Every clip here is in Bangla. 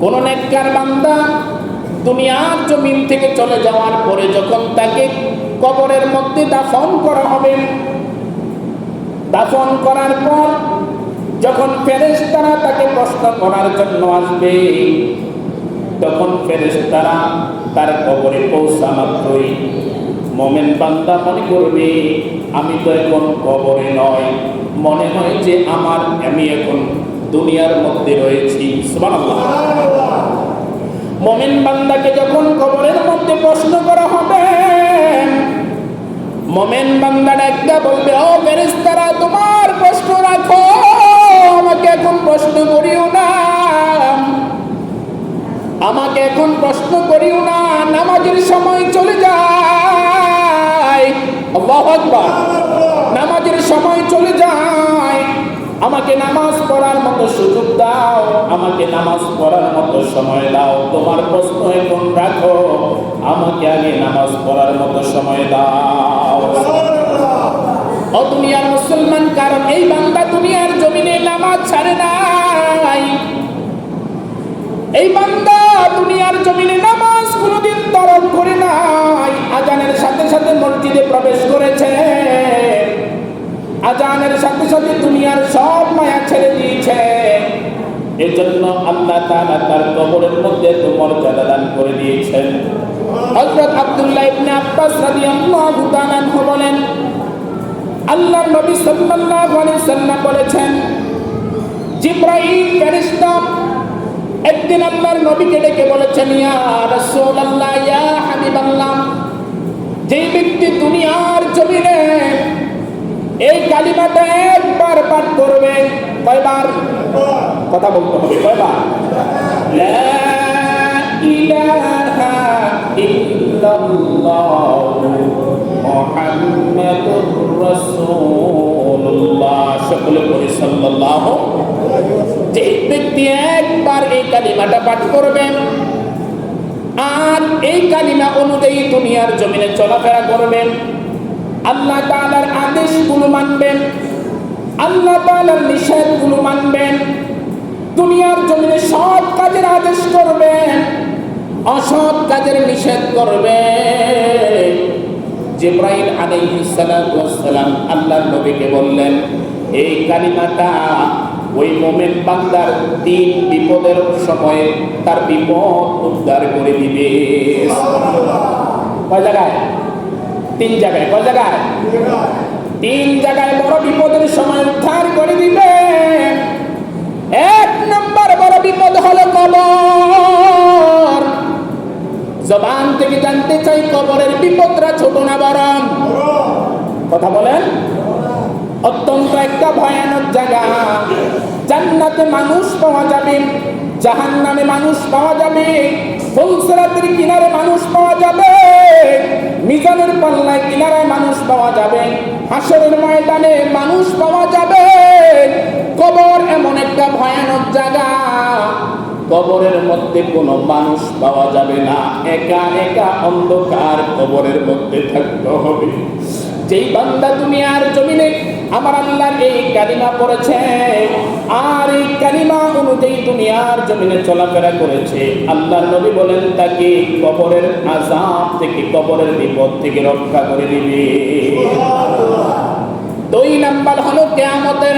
কোন নেককার বান্দা দুনিয়ার জমিন থেকে চলে যাওয়ার পরে যখন তাকে কবরের মধ্যে দাফন করা হবে, দাফন করার পর যখন ফেরেশতারা তাকে প্রশ্ন করার জন্য আসবে, তখন ফেরেশতারা তার কবরে পৌঁছা মাত্রই। মোমেন বান্দা মনে করবে, আমি তো এখন কবরে নয়। মনে হয় যে আমার আমি এখন দুনিয়ার মধ্যে রয়েছি মোমেন বান্দাকে যখন কবরের মধ্যে প্রশ্ন করা হবে, মোমেন বান্দাটা একটা বলবে, ও ফেরেশতারা, তোমার প্রশ্ন রাখো, আমাকে এখন প্রশ্ন করিও না। আমাকে এখন প্রশ্ন করিও না, নামাজের সময় চলে যায়। আমাকে নামাজ পড়ার মতো সুযোগ দাও, আমাকে নামাজ পড়ার মতো সময় দাও। তোমার প্রশ্ন এখন রাখো, আমাকে আগে নামাজ পড়ার মতো সময় দাও। ও দুনিয়ার মুসলমান, কারণ এই বান্দা দুনিয়ার জমিনে নামাজ ছাড়ে নাই। এই বান্দা দুনিয়ার জমিনে নামাজ কোনোদিন তরক করে নাই। আজানের সাথে সাথে মসজিদে প্রবেশ করেছে। আজানের সাথে সাথে দুনিয়ার সব মায়া ছেড়ে দিয়েছে। এজন্য আল্লাহ তাআলা তার কবরের মধ্যে এত মর্যাদা দান করে দিয়েছেন। হযরত আব্দুল্লাহ ইবনে আব্বাস রাদিয়াল্লাহু তাআলা বলেন, আল্লাহর নবী সাল্লাল্লাহু আলাইহি সাল্লাম বলেছেন, জিব্রাইল ফেরেশতা একদিন আল্লাহর নবীকে ডেকে বলেছেন, ইয়া রাসূলুল্লাহ, ইয়া হাবিবাল্লাহ, যেই ব্যক্তি দুনিয়ার জমিনে এই কালিমাটা একবার পাঠ করবে কয়বার? কথা বলতে হবে, কয়বার? যে ব্যক্তি একবার এই কালিমাটা পাঠ করবেন, আর এই কালিমা অনুযায়ী দুনিয়ার জমিনে চলাফেরা করবেন আল্লাহ তাআলার আদেশগুলো মানবেন। আল্লাহ তাআলার নিষেধগুলো মানবেন। দুনিয়ার জমিনে সৎ কাজের আদেশ করবেন, অসৎ কাজের নিষেধ করবেন। জিব্রাইল আলাইহিস সালাতু ওয়াস সালাম আল্লাহর নবীকে বললেন, এই কালিমাটা ওই মোমেন বান্দার তিন বিপদের সময়ে তার বিপদ উদ্ধার করে দিবে। কয় জায়গায়? তিন জায়গায়, কয় জায়গায়? তিন জায়গায় বড় বিপদের সময় উদ্ধার করে দিবে। এক নম্বর বড় বিপদ হলো কবর। জবান থেকে জানতে চাই কবরের বিপদরা ছোট না বড়? কথা বলেন। অত্যন্ত একটা ভয়ানক জায়গা। জান্নাতে মানুষ পাওয়া যাবে জাহান নামে মানুষ পাওয়া যাবে, ফুলসরাতের কিনারে মানুষ পাওয়া যাবে। মিজানের পাল্লায় কিনারায় মানুষ পাওয়া যাবে, হাসরের ময়দানে মানুষ পাওয়া যাবে। কবর এমন একটা ভয়ানক জায়গা। কবরের মধ্যে কোনো মানুষ পাওয়া যাবে না। একা একা অন্ধকার কবরের মধ্যে থাকতে হবে। যেই বান্দা দুনিয়ার জমিনে আমার আল্লাহর এই কালিমা পড়েছে, আর এই কালিমা অনুযায়ী দুনিয়ার জমিনে চলাফেরা করেছে। আল্লাহ নবী বলেন, তাকে কবরের আজাব থেকে, কবরের বিপদ থেকে রক্ষা করে দিবে। দুই নাম্বার হলো কেয়ামতের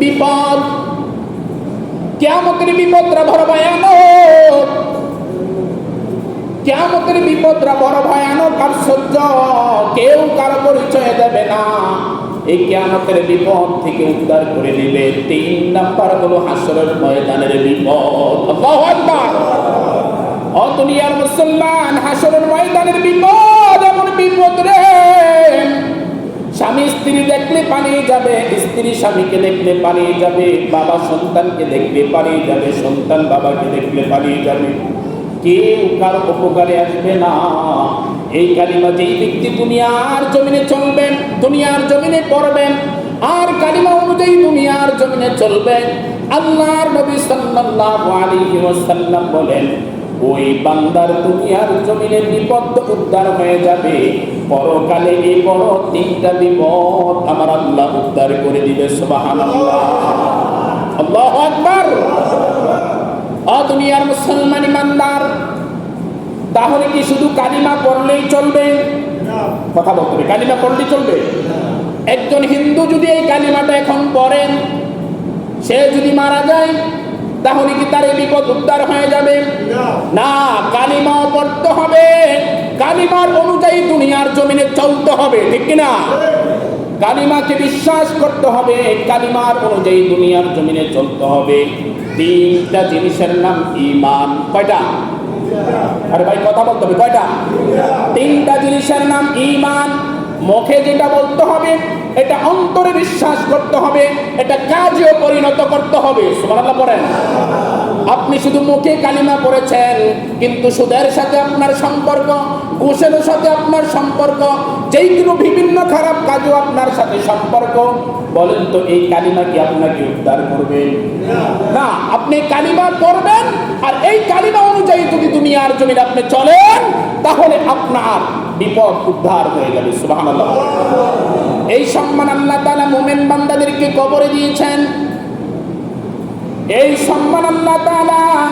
বিপদ। কেয়ামতের বিপদরা বড় কেয়ামতের বিপদরা বড় ভয়ানক আর সহ্য কেউ কারও পরিচয় দেবে না। এই কেয়ামতের বিপদ থেকে উদ্ধার করে দিবে তিন নাম্বার হলো হাসরের ময়দানের বিপদ। আকবার। মুসলমান, হাসরের ময়দানের বিপদ এমন বিপদ রে। স্বামী স্ত্রী দেখলে পালিয়ে যাবে, স্ত্রী স্বামীকে দেখলে পালিয়ে যাবে, বাবা সন্তানকে দেখলে পালিয়ে যাবে, সন্তান বাবাকে দেখলে পালিয়ে যাবে। কেউ কার উপকারে আসবে না? এই কালিমা যেই ব্যক্তি দুনিয়ার জমিনে চলবেন, দুনিয়ার জমিনে পড়বেন, আর কালিমা অনুযায়ী দুনিয়ার জমিনে চলবেন, আল্লাহর নবী সাল্লাল্লাহু আলাইহি ওয়াসাল্লাম বলেন, ওই বান্দার দুনিয়ার জমিনে বিপদ উদ্ধার হয়ে যাবে। পরকালে এই বড় তিনটা বিপদ, আমার আল্লাহ উদ্ধার করে দিবে, সুবহানাল্লাহ। আল্লাহু আকবার। অ দুনিয়ার মুসলমান ইমানদার তাহলে কি শুধু কালিমা পড়লেই চলবে? কথা বলতে কালিমা পড়লেই চলবে? একজন হিন্দু যদি এই কালিমাটা এখন পড়েন সে যদি মারা যায়, তাহলে কি তার এই বিপদ উদ্ধার হয়ে যাবে? না, কালিমাও পড়তে হবে, কালিমার অনুযায়ী দুনিয়ার জমিনে চলতে হবে, ঠিক কিনা কালিমাকে বিশ্বাস করতে হবে, কালিমার অনুযায়ী দুনিয়ার জমিনে চলতে হবে। তিনটা জিনিসের নাম ইমান, কয়টা? আরে ভাই, কথা বলতে হবে, কয়টা? তিনটা জিনিসের নাম ইমান মুখে যেটা বলতে হবে, এটা অন্তরে বিশ্বাস করতে হবে, এটা কাজেও পরিণত করতে হবে। সুবহানাল্লাহ, পড়েন। আপনি শুধু মুখে কালিমা পড়েছেন কিন্তু সুদের সাথে আপনার সম্পর্ক ঘুষের সাথে আপনার সম্পর্ক যেই কোনো বিভিন্ন খারাপ কাজও আপনার সাথে সম্পর্ক বলেন তো এই কালিমা কি আপনাকে উদ্ধার করবে? না। আপনি কালিমা পড়বেন আর এই কালিমা অনুযায়ী যদি দুনিয়ার জমিন আপনি চলেন তাহলে আপনার বিপদ উদ্ধার হয়ে যাবে সুবহানাল্লাহ। এই সম্মান আল্লাহ তাআলা মুমিন বান্দাদেরকে কবরে দিয়েছেন। এই সম্মান আল্লাহ তাআলা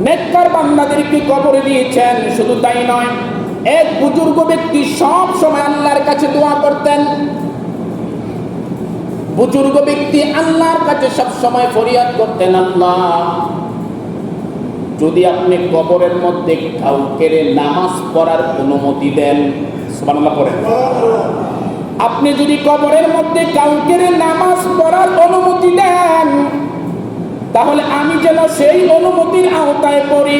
নেককার বান্দাদেরকে কবরে দিয়েছেন? শুধু তাই নয়, এক বুজুর্গ ব্যক্তি সব সময় আল্লাহর কাছে দোয়া করতেন। বুজুর্গ ব্যক্তি আল্লাহর কাছে সব সময় ফরিয়াদ করতেন, আল্লাহ, যদি আপনি কবরের মধ্যে কাউকে নামাজ পড়ার অনুমতি দেন। আপনি যদি কবরের মধ্যে কাউকে নামাজ পড়ার অনুমতি দেন তাহলে আমি যেন সেই অনুমতির আওতায় পড়ি।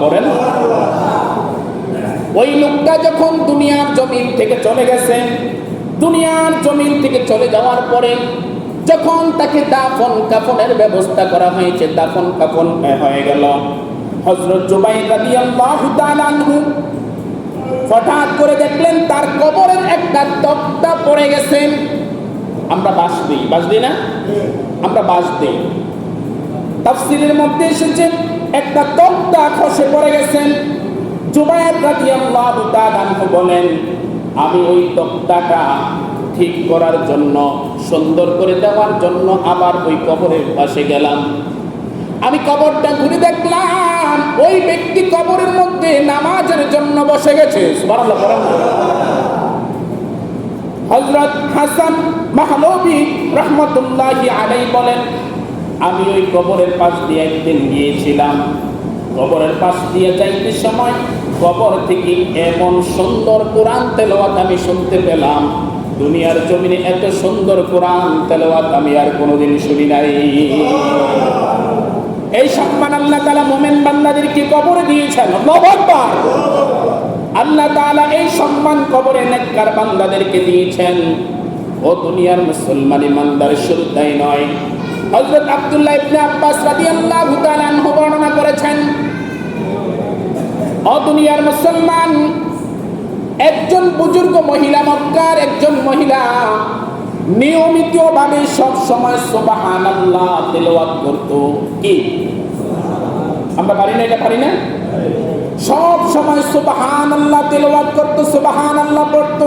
পড়েন। ওই লোকটা যখন দুনিয়ার জমিন থেকে চলে গেছে, দুনিয়ার জমিন থেকে চলে যাওয়ার পরে যখন তাকে দাফন কাফনের ব্যবস্থা করা হয়েছে, দাফন কাফন হয়ে গেল। হজরত জুবাই হঠাৎ করে দেখলেন তার কবরের একটা তক্তা পড়ে গেছেন আমরা বাস দিই বাস দিই না? আমরা বাস দিই। তাফসিরের মধ্যে এসেছে, একটা তক্তা খসে পড়ে গেছেন। জুবায়ের রাদিয়াল্লাহু তাআলা বলেন, আমি ওই তক্তাটা ঠিক করার জন্য, সুন্দর করে দেওয়ার জন্য আবার ওই কবরের পাশে গেলাম। আমি কবরটা ঘুরে দেখলাম, ওই ব্যক্তি কবরের মধ্যে নামাজের জন্য বসে গেছে। হযরত হাসান মাহলবি রহমতুল্লাহি আলাই বলেন, আমি ওই কবরের পাশ দিয়ে একদিন গিয়েছিলাম। কবরের পাশ দিয়ে যাইতে সময় কবর থেকে এমন সুন্দর কোরআন তেলাওয়াত আমি শুনতে পেলাম। দুনিয়ার জমিনে এত সুন্দর কোরআন তেলাওয়াত আমি আর কোনোদিন শুনি নাই। এই সম্মান আল্লাহ তালা মোমেন বান্দাদেরকে কবরে দিয়েছেন? আল্লাহু আকবার। আল্লাহ তাআলা এই সম্মান কবরে নেককার বান্দাদেরকে দিয়েছেন। ও দুনিয়ার মুসলমান ইমানদার শুধু তাই নয়। হযরত আব্দুল্লাহ ইবনে আব্বাস রাদিয়াল্লাহু তাআলা আনহু বর্ণনা করেছেন, ও দুনিয়ার মুসলমান, একজন বুজুর্গ মহিলা মক্কার একজন মহিলা নিয়মিতভাবে সব সময় সুবহানাল্লাহ তেলাওয়াত করত। কি? আমরা পারি না এটা পারি না? সব সময় সুবাহান আল্লাহ তেলাওয়াত করতো সুবাহান আল্লাহ পড়তো।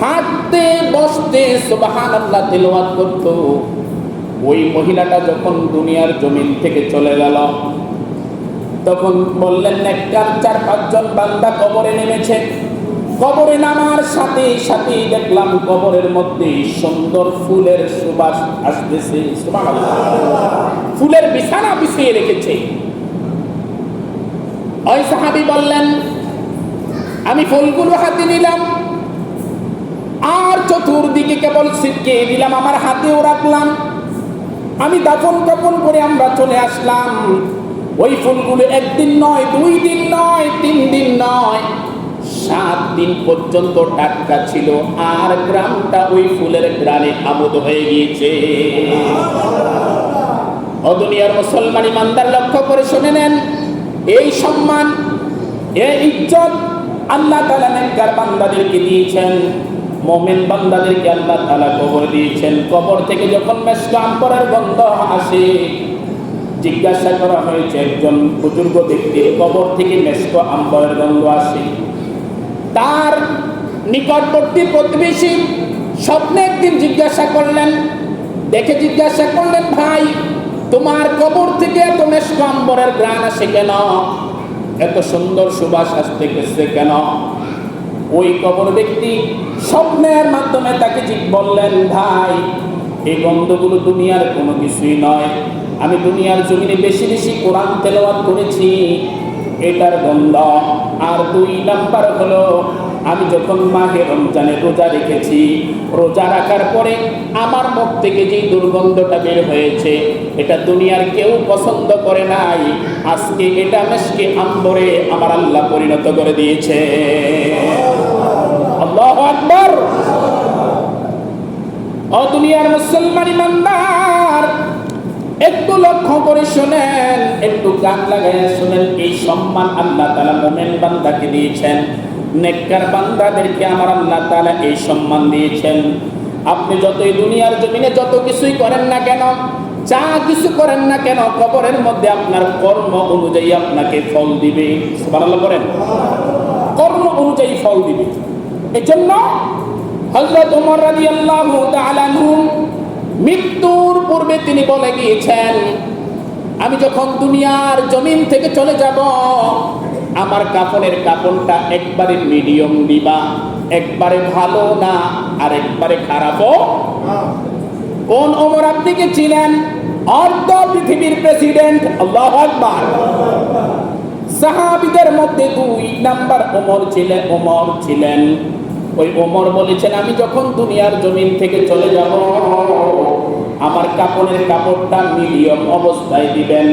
হাঁটতে, বসতে সুবাহান আল্লাহ তেলাওয়াত করতো। ওই মহিলাটা যখন দুনিয়ার জমিন থেকে চলে গেল, তখন বললেন একটা চার পাঁচজন বান্দা কবরে নেমেছে। কবরে নামার সাথে সাথে দেখলাম কবরের মধ্যে সুন্দর ফুলের সুবাস আসতেছে। ফুলের বিছানা বিছিয়ে রেখেছে। ওই সাহাবি বললেন, আমি ফুলগুলো হাতে নিলাম। আর চতুর্দিকে কেবল ছিটকে দিলাম, আমার হাতেও রাখলাম। আমি দাফন কাপন করে আমরা চলে আসলাম। ওই ফুলগুলো একদিন নয়, দুই দিন নয়, তিন দিন নয়, সাত দিন পর্যন্ত টাটকা ছিল, আর গ্রামটা ওই ফুলের গ্রামে আমোদ হয়ে গিয়েছে। অদুনিয়ার মুসলমান ইমানদার লক্ষ্য করে শুনে নেন, এই সম্মান, এই ইজ্জত আল্লাহ তালা নেককার বান্দাদেরকে দিয়েছেন। মোমেন বান্দাদেরকে আল্লাহ তালা কবর দিয়েছেন। কবর থেকে যখন মেসকাম করার গন্ধ আসে, জিজ্ঞাসা করা হয়েছে একজন বুজুর্গ ব্যক্তির কবর থেকে মেস্ক আম্বরের গন্ধ আসে। তার নিকটবর্তী প্রতিবেশী স্বপ্নে একদিন জিজ্ঞাসা করলেন, দেখে জিজ্ঞাসা করলেন, ভাই, তোমার কবর থেকে এত মেষ্কাম্বরের গ্রাণ আসে কেন? এত সুন্দর সুবাস আসতে গেছে কেন? ওই কবর ব্যক্তি স্বপ্নের মাধ্যমে তাকে ঠিক বললেন, ভাই, এই গন্ধগুলো দুনিয়ার কোনো কিছুই নয়। আমি দুনিয়ার জমিনে বেশি বেশি কোরআন তেলাওয়াত করেছি, এটার গন্ধ আর দুই নাম্বার হলো, আমি যখন মাহে রমজানে রোজা রেখেছি, রোজা রাখার পরে আমার মুখ থেকে যে দুর্গন্ধটা বের হয়েছে, এটা দুনিয়ার কেউ পছন্দ করে নাই। আজকে এটা মেশকে আম্বরে আমার আল্লাহ পরিণত করে দিয়েছে। আকবর। ও দুনিয়ার মুসলমান ইমানদার, একটু লক্ষ্য করে শুনেন, একটু গান লাগাইয়া শুনেন, এই সম্মান আল্লাহ তালা মোমেন বান্দাকে দিয়েছেন। নেককার বান্দাদেরকে আমার আল্লাহ তালা এই সম্মান দিয়েছেন। আপনি যতই দুনিয়ার জমিনে যত কিছুই করেন না কেন, যা কিছু করেন না কেন, কবরের মধ্যে আপনার কর্ম অনুযায়ী আপনাকে ফল দিবে। করেন কর্ম অনুযায়ী ফল দিবে। এই জন্য হজরত উমর তাআলা আনহু মৃত্যুর পূর্বে তিনি বলে গিয়েছেন, আমি যখন দুনিয়ার জমিন থেকে চলে যাব, আমার কাপড়ের কাপড়টা একবারে মিডিয়াম দিবা, একবারে ভালো না, আর একবারে খারাপও কোন ওমর আপনি কি ছিলেন? অর্ধ পৃথিবীর প্রেসিডেন্ট, আল্লাহ আকবার। সাহাবিদের মধ্যে দুই নাম্বার ওমর ছিলেন ওমর ছিলেন। ওই ওমর বলেছেন, আমি যখন দুনিয়ার জমিন থেকে চলে যাব, আমার কাপড়ের কাপড়টা মিডিয়াম অবস্থায় দিবেন।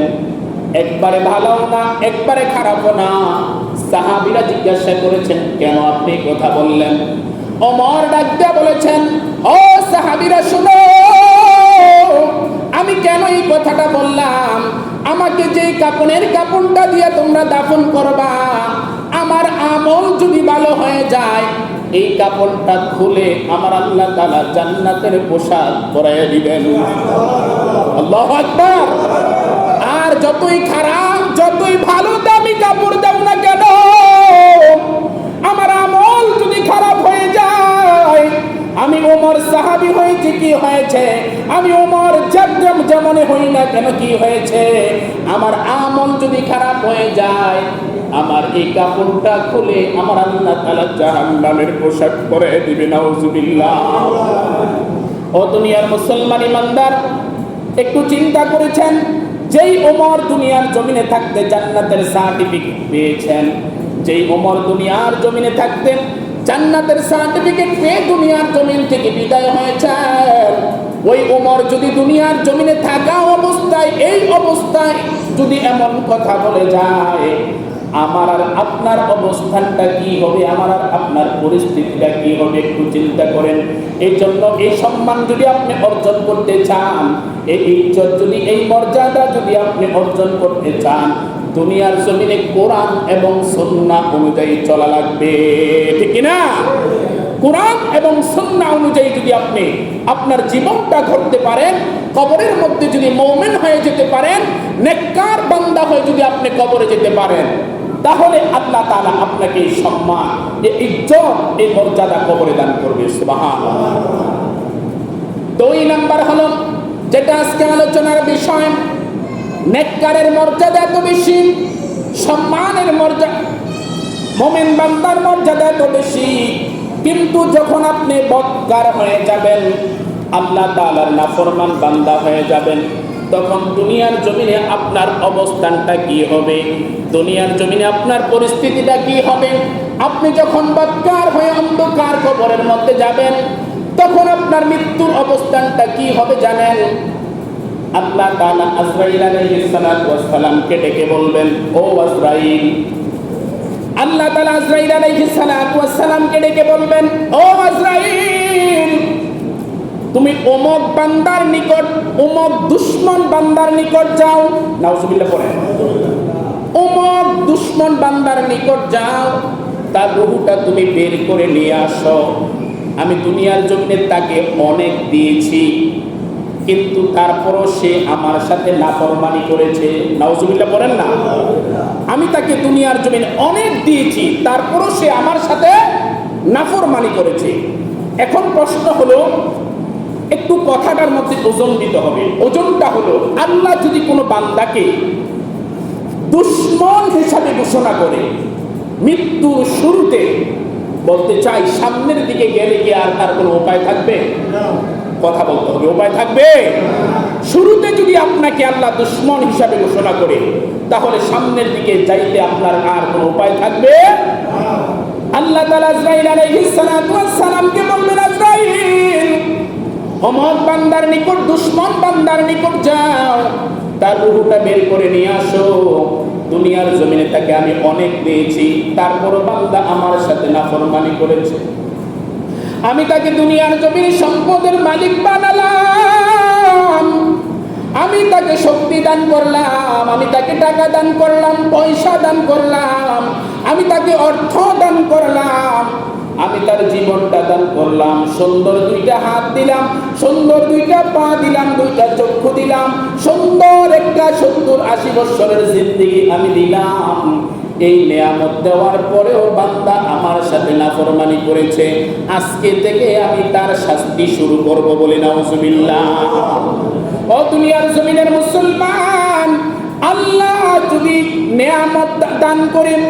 একবারে ভালো না, একবারে খারাপও না। সাহাবিরা জিজ্ঞাসা করেছেন, কেন আপনি কথা বললেন? ওমর ডাকতে বলেছেন, ও সাহাবিরা, শুনো, আমি কেন এই কথাটা বললাম? আমাকে যে কাপনের কাপড়টা দিয়ে তোমরা দাফন করবা, আমার আমল যদি ভালো হয়ে যায়, এই কাপড়টা খুলে আমার আল্লাহ তালা জান্নাতের পোশাক পরাইয়া দিবেন। আর যতই খারাপ, যতই ভালো দামি কাপড় দাও না কেন, আমার আমল যদি খারাপ হয়ে যায়, আমি ওমর সাহাবি হয়েছে কি হয়েছে? আমি ওমর যেমন যেমন হই না কেন কি হয়েছে? আমার আমল যদি খারাপ হয়ে যায়, আমার এই কাপড়টা খুলে আমার আল্লাহ তালা জাহান্নামের পোশাক পরে দিবে, নাউজুবিল্লাহ। ও দুনিয়ার মুসলমান ইমানদার, একটু চিন্তা করেছেন, যেই ওমর দুনিয়ার জমিনে থাকতে জান্নাতের সার্টিফিকেট পেয়েছেন, যেই ওমর দুনিয়ার জমিনে থাকতেন জান্নাতের সার্টিফিকেট পেয়ে দুনিয়ার জমিন থেকে বিদায় হয়েছেন ওই ওমর যদি দুনিয়ার জমিনে থাকা অবস্থায়, এই অবস্থায় যদি এমন কথা বলে যায়, আমার আর আপনার অবস্থানটা কি হবে? আমার আর আপনার পরিস্থিতিটা কি হবে? একটু চিন্তা করেন। এই জন্য এই সম্মান যদি আপনি অর্জন করতে চান, এই ইজ্জত যদি, এই মর্যাদা যদি আপনি অর্জন করতে চান, দুনিয়ার জমিনে কোরআন এবং সন্না অনুযায়ী চলা লাগবে। ঠিক না কোরআন এবং সন্না অনুযায়ী যদি আপনি আপনার জীবনটা ঘটতে পারেন, কবরের মধ্যে যদি মৌমেন হয়ে যেতে পারেন, নেককার বান্দা হয়ে যদি আপনি কবরে যেতে পারেন, তাহলে আল্লাহ তাআলা আপনাকে এই সম্মান, এই ইজ্জত, এই মর্যাদা কবরে দান করবে সুবহান দুই নাম্বার হলো, যেটা আজকে আলোচনার বিষয়, নেককারের মর্যাদা এত বেশি, সম্মানের মর্যাদা মোমেন বান্দার মর্যাদা এত বেশি। কিন্তু যখন আপনি বৎকার হয়ে যাবেন, আল্লাহ তাআলার নাফরমান বান্দা হয়ে যাবেন, তখন দুনিয়ার জমিনে আপনার অবস্থানটা কি হবে? দুনিয়ার জমিনে আপনার পরিস্থিতিটা কি হবে? আপনি যখন বৎকার হয়ে অন্ধকার কবরের মধ্যে যাবেন, তখন আপনার মৃত্যুর অবস্থানটা কি হবে জানেন? আল্লাহ তাআলা আজরাইল আলাইহিস সালাতু ডেকে বলবেন, ও আজরাইল আল্লাহ তাআলা আজরাইল আলাইহিস সালামকে ডেকে বলবেন, ও আজরাইল, তুমি অমক বান্দার নিকট অমক দুশ্মন বান্দার নিকট যাও। নাউজুবিল্লাহ পড়েন। অমক দুশ্মন বান্দার নিকট যাও, তার রুহুটা তুমি বের করে নিয়ে আসো। আমি দুনিয়ার জমিনে তাকে অনেক দিয়েছি, কিন্তু তারপরও সে আমার সাথে নাফরমানি করেছে। নাউজুবিল্লাহ বলেন না? আমি তাকে দুনিয়ার জমিনে অনেক দিয়েছি, তারপরও সে আমার সাথে নাফরমানি করেছে। এখন প্রশ্ন হলো, একটু কথাটার মধ্যে ওজন দিতে হবে। ওজনটা হলো, আল্লাহ যদি কোনো বান্দাকে দুশ্মন হিসাবে ঘোষণা করে, মৃত্যুর শুরুতে বলতে চাই সামনের দিকে গেলে কি আর তার কোনো উপায় থাকবে? কথা বলতে হবে, উপায় থাকবে? শুরুতে যদি আপনাকে আল্লাহ দুশ্মন হিসাবে ঘোষণা করে, তাহলে সামনের দিকে যাইতে আপনার আর কোনো উপায় থাকবে? আল্লাহ তাআলা আজরাইল আলাইহিস সালাতু ওয়াস সালামকে বলবেন, আজরাইল বান্দার নিকট, দুশ্মন বান্দার নিকট যাও, তার রুহুটা বের করে নিয়ে আসো। দুনিয়ার জমিনে তাকে আমি অনেক দিয়েছি, তারপরও বান্দা আমার সাথে নাফরমানি করেছে। আমি তাকে দুনিয়ার জমিনে সম্পদের মালিক বানালাম। আমি তাকে শক্তি দান করলাম, আমি তাকে টাকা দান করলাম, পয়সা দান করলাম, আমি তাকে অর্থ দান করলাম। আমি তার জীবনটা দান করলাম, সুন্দর দুইটা হাত দিলাম, সুন্দর দুইটা পা দিলাম, দুইটা চক্ষু দিলাম, সুন্দর একটা সত্তর আশি বছরের জিন্দিগি আমি দিলাম। এই নেয়ামত দেওয়ার পরেও বান্দা আমার সাথে নাফরমানি করেছে। আজকে থেকে আমি তার শাস্তি শুরু করব বলে নাউজুবিল্লাহ। ও দুনিয়ার জমিনের মুসলমান, আল্লাহ যদি নেয়ামত দান করেন,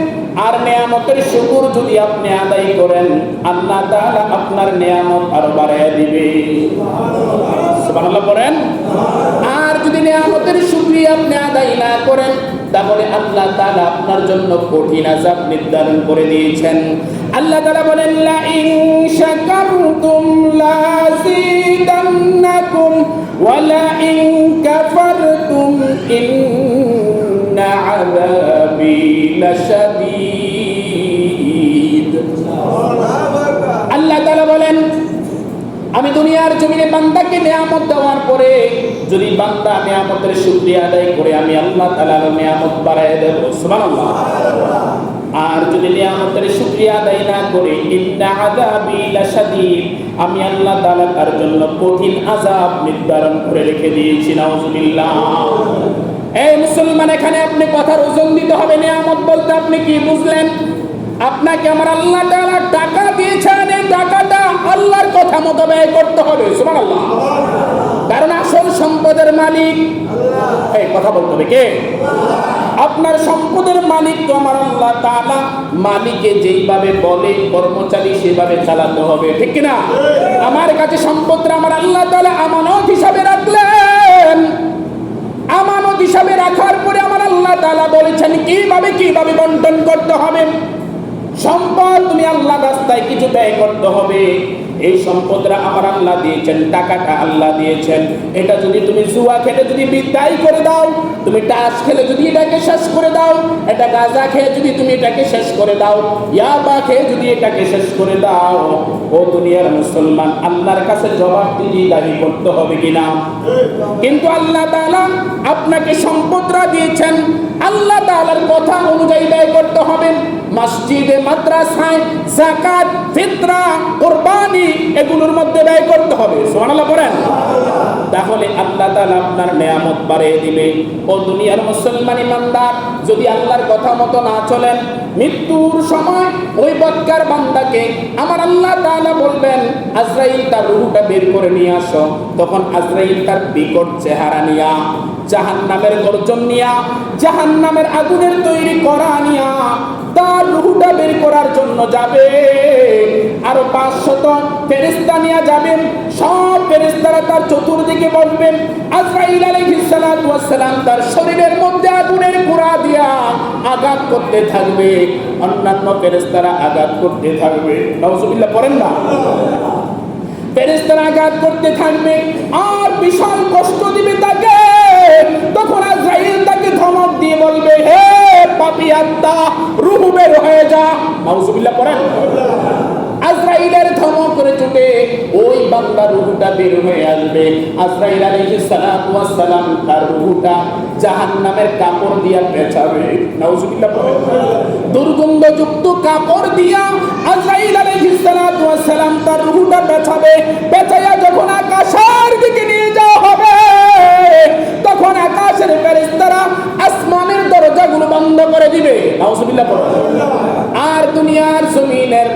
আর নেয়ামতের শুকুর যদি আপনি আদায় করেন, আল্লাহ তাআলা আপনার নেয়ামত আরও বাড়াইয়া দিবে। আর যদি নেয়ামতের শুকরিয়া আপনি আদায় না করেন তাহলে আল্লাহ তাআলা আপনার জন্য কঠিন আযাব নির্ধারণ করে দিয়েছেন। আল্লাহ তাআলা বলেন লা ইন শাকারতুম লাযিদান্নাকুম ওয়া লা ইন কাফারতুম ইন্না আযাবি লাশাদীদ। আল্লাহ তাআলা বলেন আমি দুনিয়ার জমিনে বান্দাকে নিয়ামত দেওয়ার পরে যদি বান্দা নিয়ামতের শুকরিয়া আদায় করে, আমি আল্লাহ তাআলার নিয়ামত বাড়ায় দেব। সুবহানাল্লাহ। আর যদি নিয়ামতের শুকরিয়া আদায় না করে আমি আল্লাহ তাআলা তার জন্য কঠিন আযাব নির্ধারণ করে রেখে দিয়েছি, নাউজুবিল্লাহ। এই মুসলমান, এখানে আপনি কথার ওজন দিতে হবে। নিয়ামত বলতে আপনি কি বুঝলেন? আপনাকে আমার আল্লাহ তাআলা টাকা দিয়েছেন, এই টাকাটা আল্লাহর কথা মতো ব্যয় করতে হবে সুমান আল্লাহ কারণ আসল সম্পদের মালিক এই কথা বলতে হবে কে? আপনার সম্পদের মালিক তো আমার আল্লাহ তাআলা। মালিকে যেইভাবে বলে, কর্মচারী সেভাবে চালাতে হবে, ঠিক কি না আমার কাছে সম্পদটা আমার আল্লাহ তাআলা আমানত হিসাবে রাখলেন। আমানত হিসাবে রাখার পরে আমার আল্লাহ তাআলা বলেছেন, কীভাবে কীভাবে বন্টন করতে হবে? সম্পদ তুমি আল্লাহ রাস্তায় কিছু ব্যয় করতে হবে। এই সম্পদরা আমার আল্লাহ দিয়েছেন, টাকাটা আল্লাহ দিয়েছেন। এটা যদি তুমি জুয়া খেলে যদি বিদায় করে দাও, তুমি টাস খেলে যদি এটাকে শেষ করে দাও, এটা গাঁজা খেয়ে যদি তুমি এটাকে শেষ করে দাও, ইয়াবা খেয়ে যদি এটাকে শেষ করে দাও, ও দুনিয়ার মুসলমান, আল্লাহর কাছে জবাব দিদি দাবি করতে হবে কিনা? কিন্তু আল্লাহ তাআলা আপনাকে সম্পদরা দিয়েছেন। আল্লাহ তাআলার কথা অনুযায়ী ব্যয় করতে হবে। মসজিদে, মাদ্রাসায় যাকাত, ফিতরা, কুরবানি এগুলোর মধ্যে ব্যয় করতে হবে। সুবহানাল্লাহ পড়েন? তাহলে আল্লাহ তাআলা আপনার নিয়ামত বাড়িয়ে দিবে। ও দুনিয়ার মুসলমান ইমানদার, যদি আল্লাহর কথা মতো না চলেন, মৃত্যুর সময় ওই বৎকার বান্দাকে আমার আল্লাহ তাআলা বলবেন, আজরাইল তার রূহটা বের করে নিয়ে আসো। তখন আজরাইল তার বিকট চেহারা নিয়া, জাহান্নামের গর্জন নিয়া, জাহান্নামের আগুনের তৈরি করা নিয়া রুহুটা বের করার জন্য যাবে। আরও পাঁচশত ফেরেস্তা নিয়ে যাবেন। সব ফেরেস্তারা তার চতুর্দিকে বসবেন। আজরাইল আলাইহিস সালাতু ওয়াস সালাম তার শরীরের মধ্যে আগুনের দিয়া আঘাত করতে থাকবে। অন্যান্য ফেরেস্তারা আঘাত করতে থাকবে। পড়েন না? আঘাত করতে থাকবে। আর বিশাল কষ্ট দিবে তাকে। তখন আজরাইল তাকে ধমক দিয়ে বলবে, হে আত্মা রূহ বের হয়ে যা। নাউজুবিল্লাহ, পড়েন। আজরাইলের ধমক করে ওই বান্দা রুহুটা বের হয়ে আসবে। আজরাইল আলাইহিস ওয়াস সালাম তার রুহুটা জাহান্নামের কাপড় দিয়া পেঁচাবে। নাউজুবিল্লাহ, পড়েন। দুর্গন্ধযুক্ত কাপড় দিয়া আজরাইল আলাইহিস ওয়াস সালাম তার রুহুটা পেঁচাবে। পেঁচাইয়া যখন আকাশের দিকে নিয়ে তখন আকাশের ফেরেশতারা আসমানের দরজাগুলো বন্ধ করে দিবে। আর দুনিয়ার জমিনের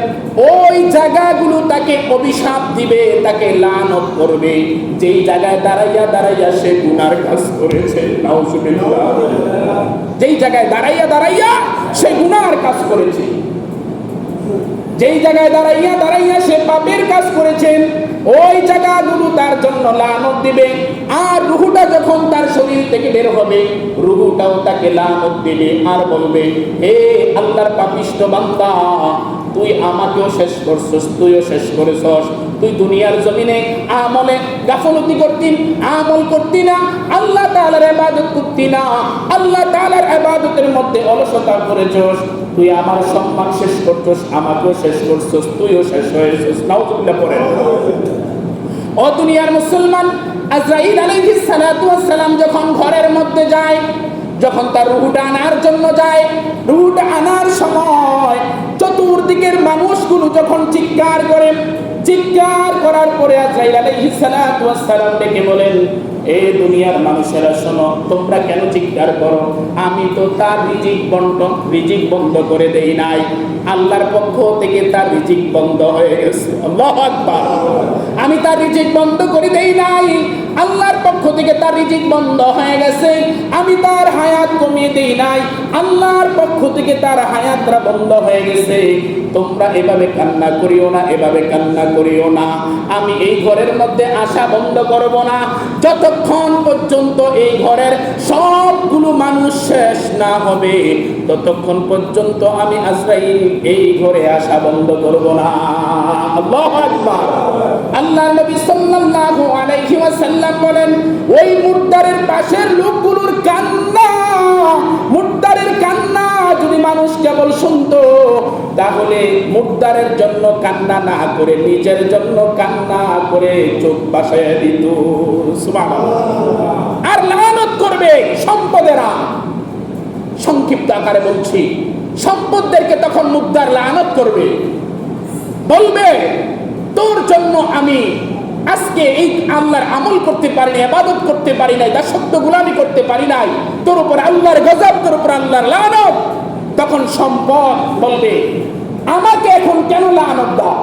ওই জায়গাগুলো তাকে অভিশাপ দিবে, তাকে লানত করবে। যেই জায়গায় দাঁড়াইয়া দাঁড়াইয়া সে গুনার কাজ করেছে। যেই জায়গায় দাঁড়াইয়া দাঁড়াইয়া সে গুনার কাজ করেছে। যেই জায়গায় দাঁড়াইয়া দাঁড়াইয়া সে পাপের কাজ করেছেন, ওই জায়গা জায়গাগুলো তার জন্য লানত দিবে। আর রুহুটা যখন তার শরীর থেকে বের হবে, রুহুটাও তাকে লানত দিবে আর বলবে, হে আল্লাহর পাপিষ্ট বান্দা, তুই আমাকেও শেষ করছস, তুইও শেষ করেছস। তুই দুনিয়ার জমিনে আমলে গাফলতি করতি আমল করতি না, আল্লাহ তাআলার ইবাদত করতি না, আল্লাহ তাআলার ইবাদতের মধ্যে অলসতা করেছস। তুই আমার সম্মান শেষ করছস, আমাকেও শেষ করছস, তুইও শেষ হয়েছস নাউজুবিল্লাহ পড়ে ও দুনিয়ার মুসলমান, আজরাইল আলাইহিস সালাতু সালাম যখন ঘরের মধ্যে যায়, যখন তার রুহুটা আনার জন্য যায়, রুহুটা আনার সময় চতুর্দিকের মানুষগুলো যখন চিৎকার করে, চিৎকার করার পরে আজরাইল আলাইহিস সালাতু সালাম ডেকে বলেন এ দুনিয়ার মানুষেরা শোনো, তোমরা কেন চিৎকার করো? আমি তো তার রিজিক বন্ধ রিজিক বন্ধ করে দেই নাই। আল্লাহর পক্ষ থেকে তার রিজিক বন্ধ হয়ে গেছে। আল্লাহু আকবার। আমি তার রিজিক বন্ধ করে দেই নাই। আল্লাহর পক্ষ থেকে তার রিজিক বন্ধ হয়ে গেছে। আমি তার হায়াত কমিয়ে দেই নাই। আল্লাহর পক্ষ থেকে তার হায়াতরা বন্ধ হয়ে গেছে। তোমরা এভাবে কান্না করিও না, এভাবে কান্না করিও না। আমি এই ঘরের মধ্যে আসা বন্ধ করব না। যতক্ষণ পর্যন্ত এই ঘরের সবগুলো মানুষ শেষ না হবে, ততক্ষণ পর্যন্ত আমি আজরাইল এই ঘরে আসা বন্ধ করব না। আকবার। নবী সাল্লাল্লাহু আলাইহি ওয়াসাল্লাম বলেন, ওই মুর্দারের পাশের লোকগুলোর কান্না, মুর্দারের কান্না যদি মানুষ কেবল শুনতো, তাহলে মুর্দারের জন্য কান্না না করে, নিজের জন্য কান্না করে চোখ বাসায় দিত। আর লানত করবে সম্পদেরা। সংক্ষিপ্ত আকারে বলছি সম্পদদেরকে তখন মুদ্দার লানত করবে। বলবে, তোর জন্য আমি আজকে এই আল্লাহর আমল করতে পারি নাই আবাদত করতে পারি নাই, দাসত্ব গুলামি করতে পারি নাই। তোর উপর আল্লাহর গজব, তোর উপর আল্লাহর লানত। তখন সম্পদ বলবে, আমাকে এখন কেন লানত দাও?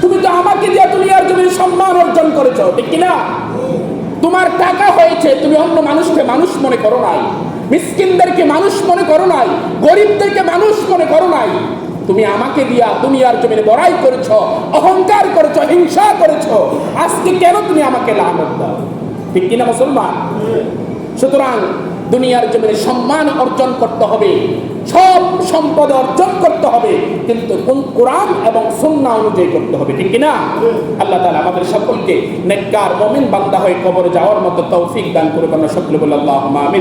তুমি তো আমাকে দিয়ে দুনিয়ার জন্য সম্মান অর্জন করেছ, ঠিক কিনা? তোমার টাকা হয়েছে, তুমি অন্য মানুষকে মানুষ মনে করো নাই। মিসকিনদেরকে মানুষ মনে করো নাই, গরিবদেরকে মানুষ মনে করো নাই। তুমি আমাকে দিয়া দুনিয়ার জমিনে বড়াই করেছ, অহংকার করেছ, হিংসা করেছ। আজকে কেন তুমি আমাকে লানত দাও? ঠিক কিনা মুসলমান? সুতরাং দুনিয়ার জমিনে সম্মান অর্জন করতে হবে, সব সম্পদ অর্জন করতে হবে, কিন্তু কোন কোরআন এবং সুন্নাহ অনুযায়ী করতে হবে, ঠিক কিনা? আল্লাহ তাআলা আমাদের সকলকে নেককার মুমিন বান্দা হয়ে কবরে যাওয়ার মতো তৌফিক দান করুন আমরা সকলে বলে আল্লাহুম্মা আমিন।